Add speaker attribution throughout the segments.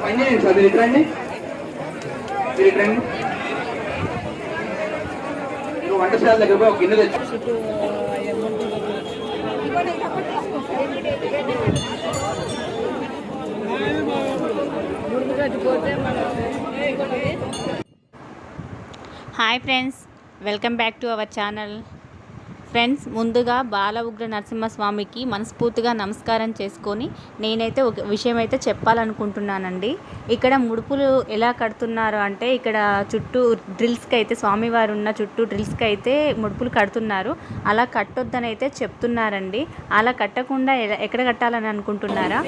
Speaker 1: పని చేయండి మీరు ఇటు వంటశాల దగ్గర పోయి ఒక గిన్నె తెచ్చు
Speaker 2: hi friends welcome back to our channel. Friends ముందుగా బాల ఉగ్ర నరసింహస్వామికి మనస్ఫూర్తిగా నమస్కారం చేసుకొని నేనైతే ఒక విషయం అయితే చెప్పాలనుకుంటున్నానండి. ఇక్కడ ముడుపులు ఎలా కడుతున్నారు అంటే ఇక్కడ చుట్టూ డ్రిల్స్కి అయితే స్వామివారు ఉన్న చుట్టూ డ్రిల్స్కి అయితే ముడుపులు కడుతున్నారు. అలా కట్టొద్దని అయితే చెప్తున్నారండి. అలా కట్టకుండా ఎక్కడ కట్టాలని అనుకుంటున్నారా?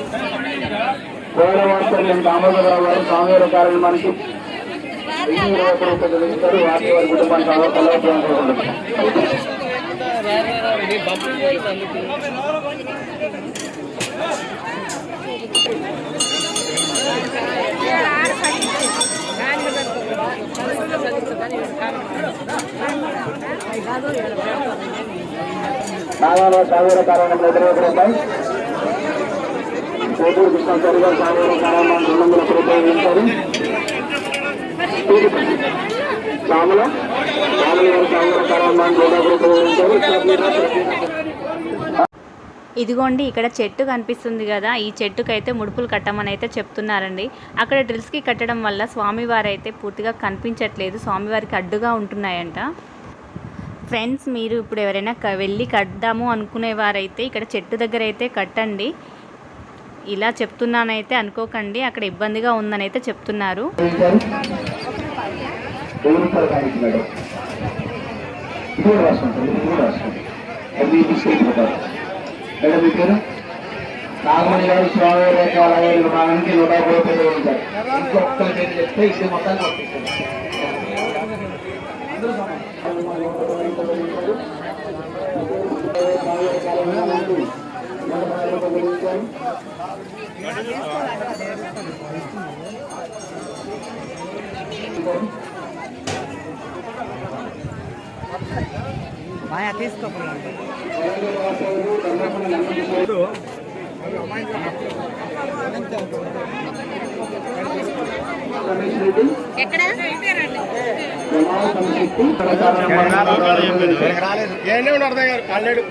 Speaker 1: కార్యక్రమానికి నాగాల స్వామివారి కార్యక్రమంలో ఇరవై ఒక్క కోటూరు కృష్ణాచారి గారు స్వామివారి కార్యక్రమాన్ని రెండు వందల రూపాయలు
Speaker 2: ఇదిగోండి ఇక్కడ చెట్టు కనిపిస్తుంది కదా. ఈ చెట్టుకైతే ముడుపులు కట్టమని అయితే చెప్తున్నారండి. అక్కడ డ్రిల్స్కి కట్టడం వల్ల స్వామివారు అయితే పూర్తిగా కనిపించట్లేదు. స్వామివారికి అడ్డుగా ఉంటున్నాయంట. ఫ్రెండ్స్ మీరు ఇప్పుడు ఎవరైనా వెళ్ళి కడదాము అనుకునేవారైతే ఇక్కడ చెట్టు దగ్గర అయితే కట్టండి. ఇలా చెప్తున్నానైతే అనుకోకండి. అక్కడ ఇబ్బందిగా ఉందని అయితే చెప్తున్నారు.
Speaker 1: దేవుని రూపాయలు మేడం. ఇది కూడా రాసుకుంటాం ఇది కూడా రాసుకుంటాం అది తీసుకెళ్ళిపోతారు మేడం మీ పేరు? నాగమణి గారు స్వామి యొక్క అలాగే విభాగానికి నూట యాభై పేరు ఉంటారు ఇంకొక పేరు చెప్తే ఇది మొత్తాన్ని పంపిస్తారు
Speaker 3: మాయా తీసుకోకుండా
Speaker 2: ఎక్కడ?
Speaker 3: రాలేదు ఏంటి అర్థం గారు కాలేడు